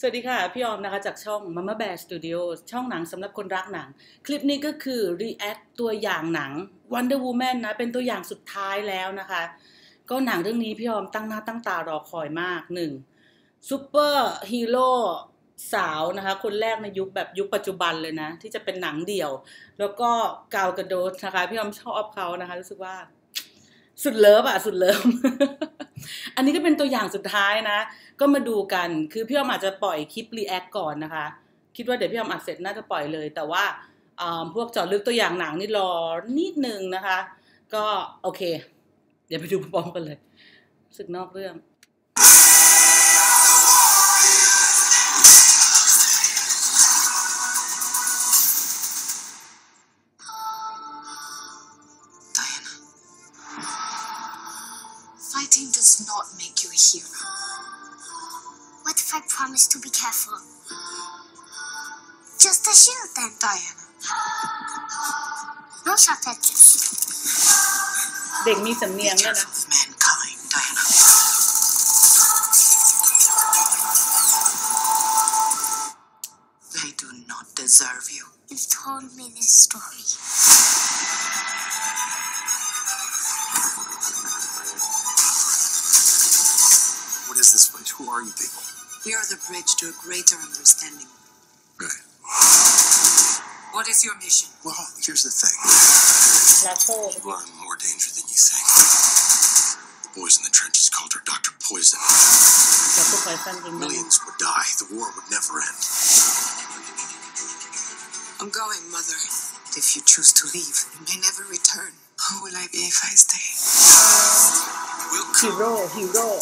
สวัสดีค่ะ พี่ออมนะคะ จากช่อง Mama Bear Studio ช่องหนังสำหรับคนรักหนัง คลิปนี้ก็คือ react ตัวอย่างหนัง Wonder Woman นะ เป็นตัวอย่างสุดท้ายแล้วนะคะ ก็หนังเรื่องนี้พี่ออมตั้งหน้าตั้งตารอคอยมากหนึ่งซูเปอร์ฮีโร่สาวนะคะ คนแรกในยุคแบบยุคปัจจุบันเลยนะ ที่จะเป็นหนังเดี่ยว แล้วก็กาวกระโดดนะคะ พี่ออมชอบเขานะคะ รู้สึกว่า สุดเลิฟอะสุดเลิฟ อันนี้ก็เป็นตัวอย่างสุดท้ายนะ ก็มาดูกันคือพี่อมอาจจะปล่อยคลิปรีแอคก่อนนะคะ คิดว่าเดี๋ยวพี่ออมอัดเสร็จน่าจะปล่อยเลย แต่ว่าพวกเจาะลึกตัวอย่างหนังนี่รอนิดนึงนะคะ ก็โอเค เดี๋ยวไปดูพร้อมกันเลยสึกนอกเรื่อง you a hero. What if I promise to be careful? Just a shield then. Diana. No sharp edges. Big me some near minute. mankind, Diana. They do not deserve you. You've told me this story. is this place? Who are you people? We are the bridge to a greater understanding. Right. What is your mission? Well, here's the thing. You are in more danger than you think. The boys in the trenches called her Dr. Poison. Millions would die. The war would never end. I'm going, Mother. If you choose to leave, you may never return. Who will I be if I stay? We'll come. Hero, hero.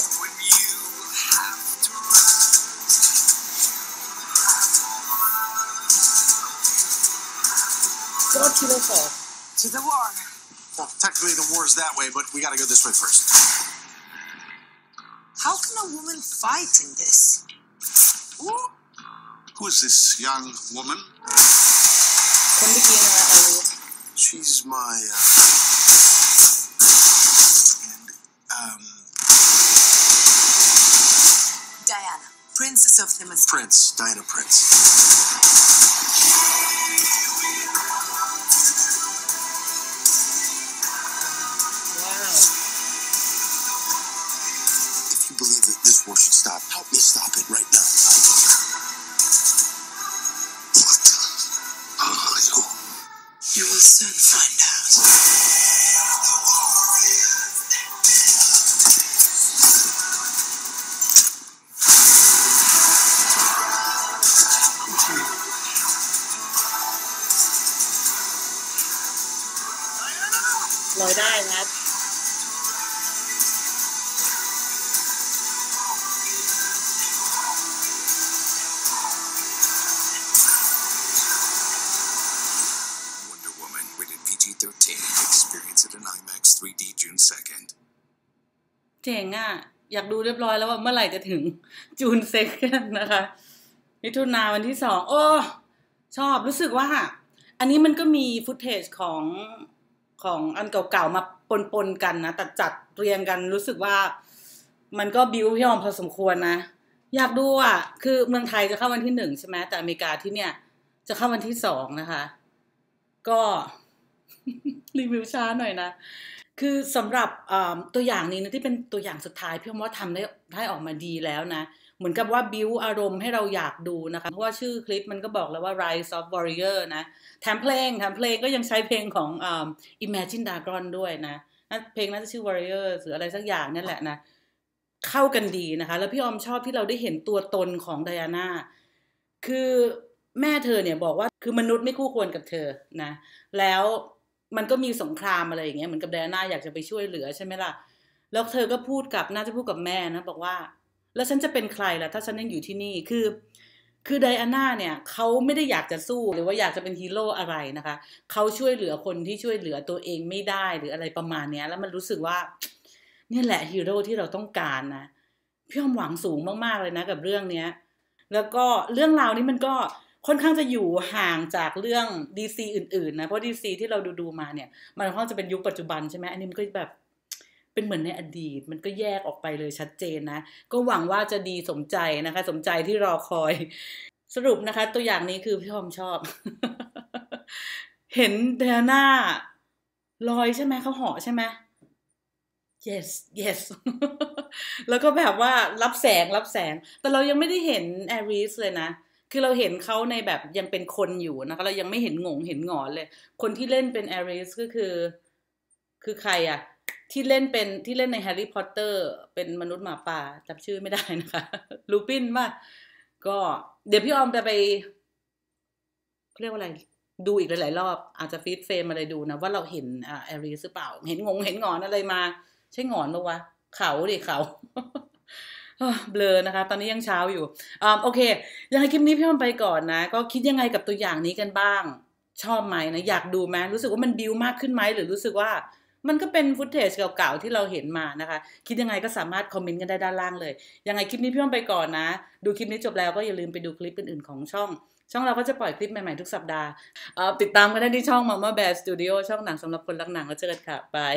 to the oh fall? To the war. Well, technically the war's that way, but we gotta go this way first. How can a woman fight in this? Ooh. Who is this young woman? She's my, uh, and, um... Diana, Princess of Themyscira. Prince, Diana Prince. If you believe that this war should stop, help me stop it right now. What are you? You will soon find out. Wow. ลอ เจ๋งอะ อยากดูเรียบร้อยแล้วว่าเมื่อไหร่จะถึงจูนเซ็กนนะคะ มิถุนาวันที่สองโอ้ ชอบรู้สึกว่า อันนี้มันก็มีฟุตเทจของของอันเก่าๆมาปนๆกันนะตัดจัดเรียงกันรู้สึกว่า มันก็บิวพี่ออมพอสมควรนะอยากดูอะ คือเมืองไทยจะเข้าวันที่หนึ่งใช่ไหมแต่อเมริกาที่เนี่ย จะเข้าวันที่สองนะคะ ก็ รีวิวช้าหน่อยนะ คือสำหรับตัวอย่างนี้นะที่เป็นตัวอย่างสุดท้ายพี่อมว่าทำได้ได้ออกมาดีแล้วนะ เหมือนกับว่าบิวอารมณ์ให้เราอยากดูนะคะ เพราะว่าชื่อคลิปมันก็บอกแล้วว่า Rise of Warrior นะแถมเพลงแถมเพลงก็ยังใช้เพลงของอ Imagine Dragon ด้วยนะเพลงน่าจะชื่อ Warrior หรืออะไรสักอย่างนั่นแหละนะเข้ากันดีนะคะ แล้วพี่ออมชอบที่เราได้เห็นตัวตนของไดอาน่าคือแม่เธอเนี่ยบอกว่าคือมนุษย์ไม่คู่ควรกับเธอนะ แล้ว มันก็มีสงครามอะไรอย่างเงี้ยเหมือนกับไดอาน่าอยากจะไปช่วยเหลือใช่ไหมล่ะ แล้วเธอก็พูดกับน่าจะพูดกับแม่นะบอกว่า แล้วฉันจะเป็นใครล่ะ ถ้าฉันยังอยู่ที่นี่คือ คือไดอาน่าเนี่ยเขาไม่ได้อยากจะสู้หรือว่าอยากจะเป็นฮีโร่อะไรนะคะเขาช่วยเหลือคนที่ช่วยเหลือตัวเองไม่ได้หรืออะไรประมาณเนี้ย แล้วมันรู้สึกว่า เนี่ยแหละฮีโร่ที่เราต้องการนะพี่อมหวังสูงมากๆเลยนะกับเรื่องเนี้ย แล้วก็เรื่องราวนี้มันก็ ค่อนข้างจะอยู่ห่างจากเรื่องดีซีอื่นๆนะ เพราะดีซีที่เราดูๆมาเนี่ย มันค่อนข้างจะเป็นยุคปัจจุบันใช่ไหมอันนี้มันก็แบบเป็นเหมือนในอดีต มันก็แยกออกไปเลยชัดเจนนะ ก็หวังว่าจะดีสมใจนะคะ สมใจที่รอคอย สรุปนะคะ ตัวอย่างนี้คือพี่ทอมชอบ เห็นเดน่าลอยใช่ไหมเขาเหาะใช่ไหม yes yes แล้วก็แบบว่ารับแสงรับแสง แต่เรายังไม่ได้เห็นแอริสเลยนะ คือเราเห็นเขาในแบบยังเป็นคนอยู่นะคะเรายังไม่เห็นงงเห็นงอนเลย คนที่เล่นเป็นแอริสก็คือ คือใครอะที่เล่นเป็นที่เล่นในแฮร์รี่พอตเตอร์ เป็นมนุษย์หมาป่าจำชื่อไม่ได้นะคะลูปินป่ะก็เดี๋ยวพี่ออมจะไปเรียกว่าอะไร ดูอีกหลาย ๆ รอบ อาจจะฟีดเฟรมอะไรดูนะ ว่าเราเห็นอ่าแอรีหรือเปล่า เห็นงงเห็นงอนอะไรมา ใช่งอนปะวะ เขาดิเขา เบลอนะคะ ตอนนี้ยังเช้าอยู่อ่าโอเค ยังไงคลิปนี้พี่ออมไปก่อนนะ ก็คิดยังไงกับตัวอย่างนี้กันบ้าง ชอบไหมนะ อยากดูไหมรู้สึกว่ามันบิวมากขึ้นไหมหรือรู้สึกว่ามันก็เป็นฟุตเทจเก่าๆที่เราเห็นมานะคะ คิดยังไงก็สามารถคอมเมนต์กันได้ด้านล่างเลย ยังไงคลิปนี้พี่อ้อมไปก่อนนะ ดูคลิปนี้จบแล้วก็อย่าลืมไปดูคลิปอื่นๆของช่อง ช่องเราก็จะปล่อยคลิปใหม่ๆทุกสัปดาห์ติดตามกันได้ที่ช่อง Mama Bear Studio ช่องหนังสำหรับคนรักหนังแล้วเจอกันค่ะบาย